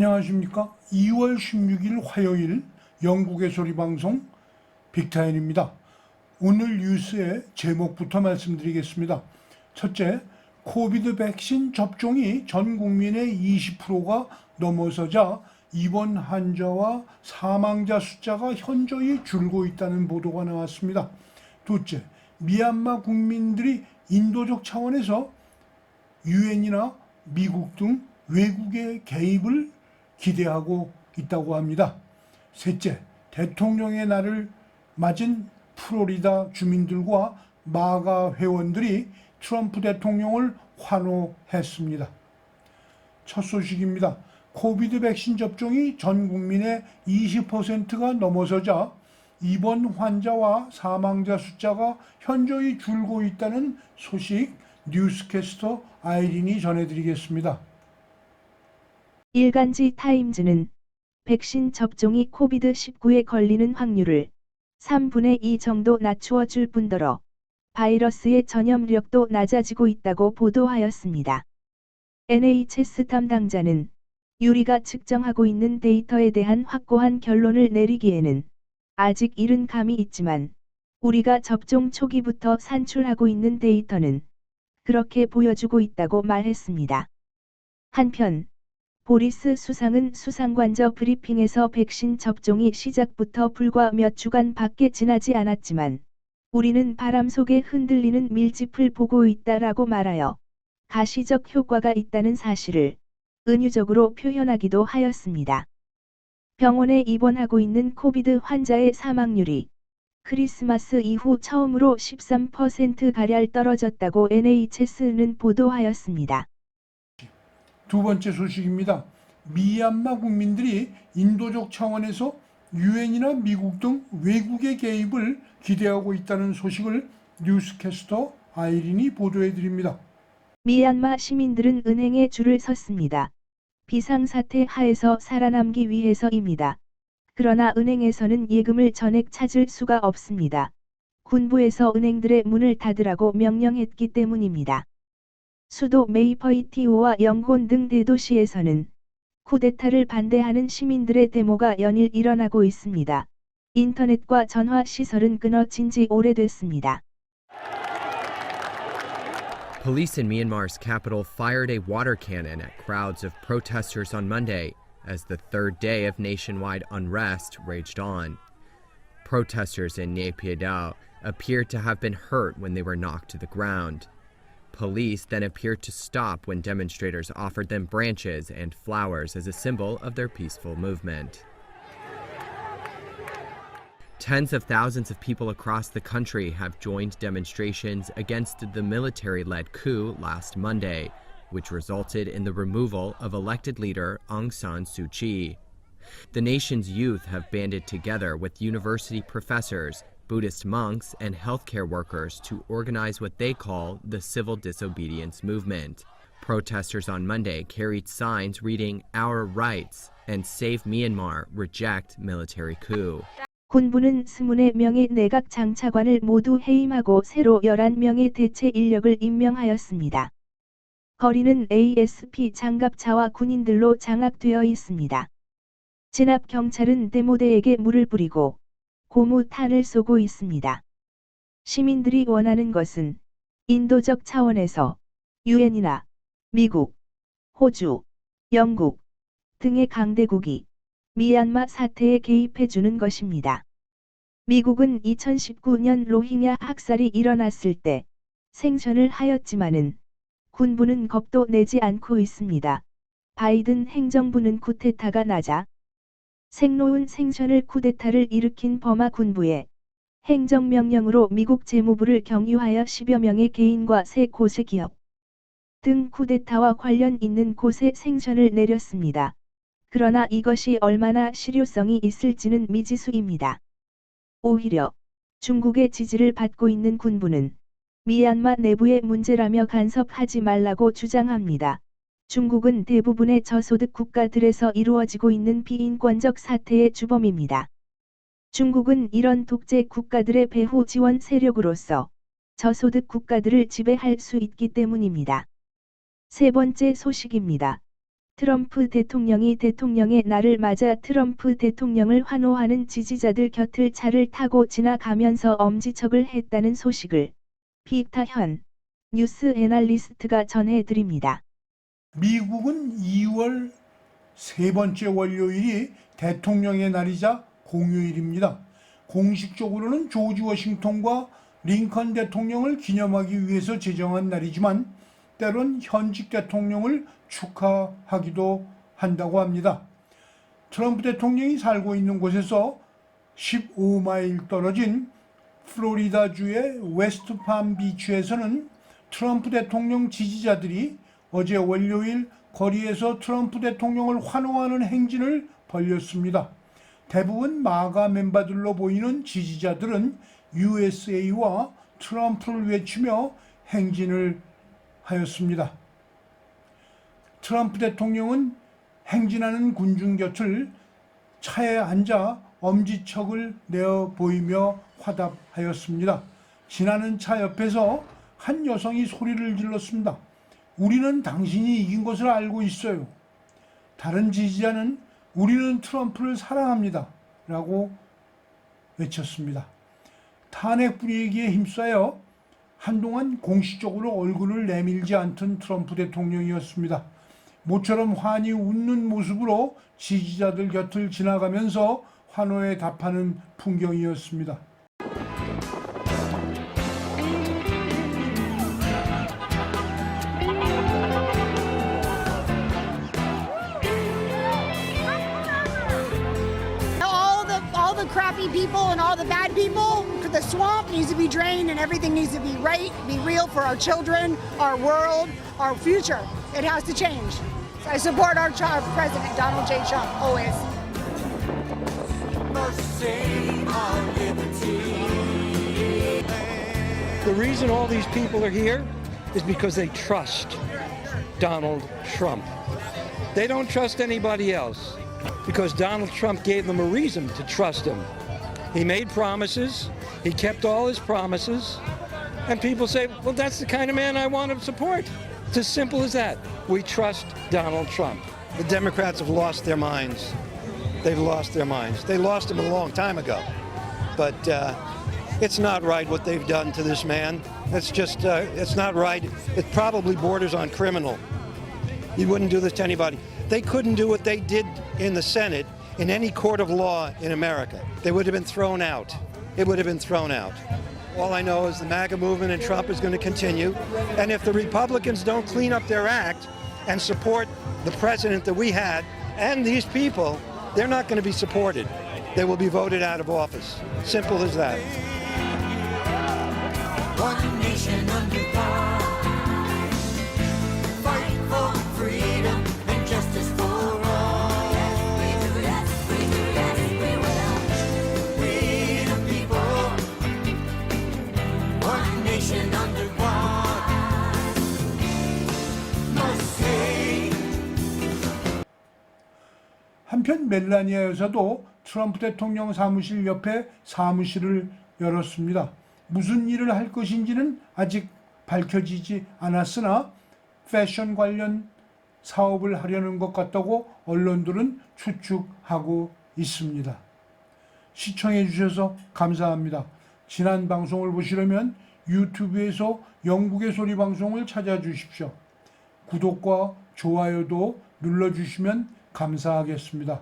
안녕하십니까. 2월 16일 화요일 영국의 소리 방송 빅타인입니다. 오늘 뉴스의 제목부터 말씀드리겠습니다. 첫째, 코비드 백신 접종이 전 국민의 20%가 넘어서자 입원 환자와 사망자 숫자가 현저히 줄고 있다는 보도가 나왔습니다. 둘째, 미얀마 국민들이 인도적 차원에서 유엔이나 미국 등 외국의 개입을 기대하고 있다고 합니다. 셋째, 대통령의 날을 맞은 플로리다 주민들과 마가 회원들이 트럼프 대통령을 환호했습니다. 첫 소식입니다. 코비드 백신 접종이 전 국민의 20%가 넘어서자 입원 환자와 사망자 숫자가 현저히 줄고 있다는 소식 뉴스캐스터 아이린이 전해드리겠습니다. 일간지 타임즈는 백신 접종이 코비드19에 걸리는 확률을 3분의 2 정도 낮추어 줄 뿐더러 바이러스의 전염력도 낮아지고 있다고 보도하였습니다. NHS 담당자는 유리가 측정하고 있는 데이터에 대한 확고한 결론을 내리기에는 아직 이른 감이 있지만 우리가 접종 초기부터 산출하고 있는 데이터는 그렇게 보여주고 있다고 말했습니다. 한편 보리스 수상은 수상관저 브리핑에서 백신 접종이 시작부터 불과 몇 주간 밖에 지나지 않았지만 우리는 바람 속에 흔들리는 밀짚을 보고 있다라고 말하여 가시적 효과가 있다는 사실을 은유적으로 표현하기도 하였습니다. 병원에 입원하고 있는 코비드 환자의 사망률이 크리스마스 이후 처음으로 13%가량 떨어졌다고 NHS는 보도하였습니다. 두 번째 소식입니다. 미얀마 국민들이 인도적 차원에서 유엔이나 미국 등 외국의 개입을 기대하고 있다는 소식을 뉴스캐스터 아이린이 보도해 드립니다. 미얀마 시민들은 은행에 줄을 섰습니다. 비상사태 하에서 살아남기 위해서입니다. 그러나 은행에서는 예금을 전액 찾을 수가 없습니다. 군부에서 은행들의 문을 닫으라고 명령했기 때문입니다. 수도 메이퍼이티오와 영혼 등 대도시에서는 쿠데타를 반대하는 시민들의 데모가 연일 일어나고 있습니다. 인터넷과 전화 시설은 끊어진 지 오래됐습니다. Police in Myanmar's capital fired a water cannon at crowds of protesters on Monday as the third day of nationwide unrest raged on. Protesters in Naypyidaw appeared to have been hurt when they were knocked to the ground. Police then appeared to stop when demonstrators offered them branches and flowers as a symbol of their peaceful movement. Tens of thousands of people across the country have joined demonstrations against the military led coup last Monday, which resulted in the removal of elected leader Aung San Suu Kyi. The nation's youth have banded together with university professors, Buddhist monks, and healthcare workers to organize what they call the civil disobedience movement. Protesters on Monday carried signs reading Our Rights and Save Myanmar, Reject Military Coup. 군부는 24명의 내각 장차관을 모두 해임하고 새로 11명의 대체 인력을 임명하였습니다. 거리는 ASP 장갑차와 군인들로 장악되어 있습니다. 진압 경찰은 데모대에게 물을 뿌리고 고무탄을 쏘고 있습니다. 시민들이 원하는 것은 인도적 차원에서 유엔이나 미국, 호주, 영국 등의 강대국이 미얀마 사태에 개입해 주는 것입니다. 미국은 2019년 로힝야 학살이 일어났을 때 생존을 하였지만은 군부는 겁도 내지 않고 있습니다. 바이든 행정부는 쿠데타가 나자 생로운 생존을 쿠데타를 일으킨 버마 군부에 행정명령으로 미국 재무부를 경유하여 10여 명의 개인과 세 곳의 기업 등 쿠데타와 관련 있는 곳에 생존을 내렸습니다. 그러나 이것이 얼마나 실효성이 있을지는 미지수입니다. 오히려 중국의 지지를 받고 있는 군부는 미얀마 내부의 문제라며 간섭하지 말라고 주장합니다. 중국은 대부분의 저소득 국가들에서 이루어지고 있는 비인권적 사태의 주범입니다. 중국은 이런 독재 국가들의 배후 지원 세력으로서 저소득 국가들을 지배할 수 있기 때문입니다. 세 번째 소식입니다. 트럼프 대통령이 대통령의 날을 맞아 트럼프 대통령을 환호하는 지지자들 곁을 차를 타고 지나가면서 엄지척을 했다는 소식을 피타현 뉴스 애널리스트가 전해드립니다. 미국은 2월 세 번째 월요일이 대통령의 날이자 공휴일입니다. 공식적으로는 조지 워싱턴과 링컨 대통령을 기념하기 위해서 제정한 날이지만 때론 현직 대통령을 축하하기도 한다고 합니다. 트럼프 대통령이 살고 있는 곳에서 15마일 떨어진 플로리다주의 웨스트팜 비치에서는 트럼프 대통령 지지자들이 어제 월요일 거리에서 트럼프 대통령을 환호하는 행진을 벌였습니다. 대부분 마가 멤버들로 보이는 지지자들은 USA와 트럼프를 외치며 행진을 하였습니다. 트럼프 대통령은 행진하는 군중 곁을 차에 앉아 엄지척을 내어 보이며 화답하였습니다. 지나는 차 옆에서 한 여성이 소리를 질렀습니다. 우리는 당신이 이긴 것을 알고 있어요. 다른 지지자는 우리는 트럼프를 사랑합니다. 라고 외쳤습니다. 탄핵 분위기에 힘싸여 한동안 공식적으로 얼굴을 내밀지 않던 트럼프 대통령이었습니다. 모처럼 환히 웃는 모습으로 지지자들 곁을 지나가면서 환호에 답하는 풍경이었습니다. The crappy people and all the bad people the swamp needs to be drained and everything needs to be right be real for our children our world our future. It has to change. So i support our child president donald j. Trump always. The reason all these people are here is because they trust Donald Trump. They don't trust anybody else because Donald Trump gave them a reason to trust him. He made promises, he kept all his promises, and people say, well, that's the kind of man I want to support. It's as simple as that. We trust Donald Trump. The Democrats have lost their minds. They've lost their minds. They lost them a long time ago. But uh, it's not right what they've done to this man. It's just, uh, it's not right. It probably borders on criminal. You wouldn't do this to anybody. They couldn't do what they did in the Senate in any court of law in America. They would have been thrown out. It would have been thrown out. All I know is the MAGA movement and Trump is going to continue. And if the Republicans don't clean up their act and support the president that we had and these people, they're not going to be supported. They will be voted out of office. Simple as that. 한편 멜라니아 여사도 트럼프 대통령 사무실 옆에 사무실을 열었습니다. 무슨 일을 할 것인지는 아직 밝혀지지 않았으나 패션 관련 사업을 하려는 것 같다고 언론들은 추측하고 있습니다. 시청해 주셔서 감사합니다. 지난 방송을 보시려면 유튜브에서 영국의 소리 방송을 찾아주십시오. 구독과 좋아요도 눌러주시면 감사하겠습니다.